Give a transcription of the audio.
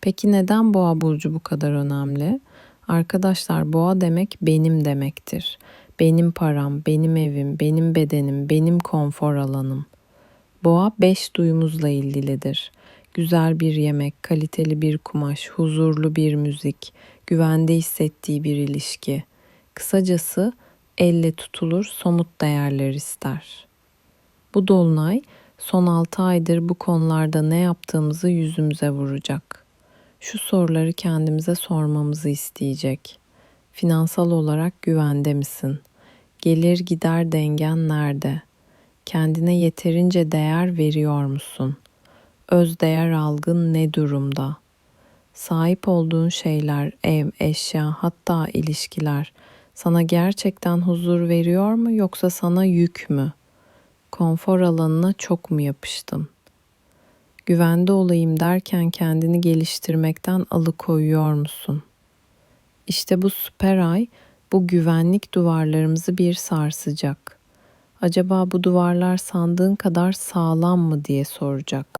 Peki neden boğa burcu bu kadar önemli? Arkadaşlar boğa demek benim demektir. Benim param, benim evim, benim bedenim, benim konfor alanım. Boğa beş duyumuzla ilgilidir. Güzel bir yemek, kaliteli bir kumaş, huzurlu bir müzik, güvende hissettiği bir ilişki. Kısacası elle tutulur somut değerler ister. Bu dolunay son 6 aydır bu konularda ne yaptığımızı yüzümüze vuracak. Şu soruları kendimize sormamızı isteyecek. Finansal olarak güvende misin? Gelir gider dengen nerede? Kendine yeterince değer veriyor musun? Öz değer algın ne durumda? Sahip olduğun şeyler, ev, eşya, hatta ilişkiler sana gerçekten huzur veriyor mu yoksa sana yük mü? Konfor alanına çok mu yapıştın? Güvende olayım derken kendini geliştirmekten alıkoyuyor musun? İşte bu süper ay bu güvenlik duvarlarımızı bir sarsacak. Acaba bu duvarlar sandığın kadar sağlam mı diye soracak.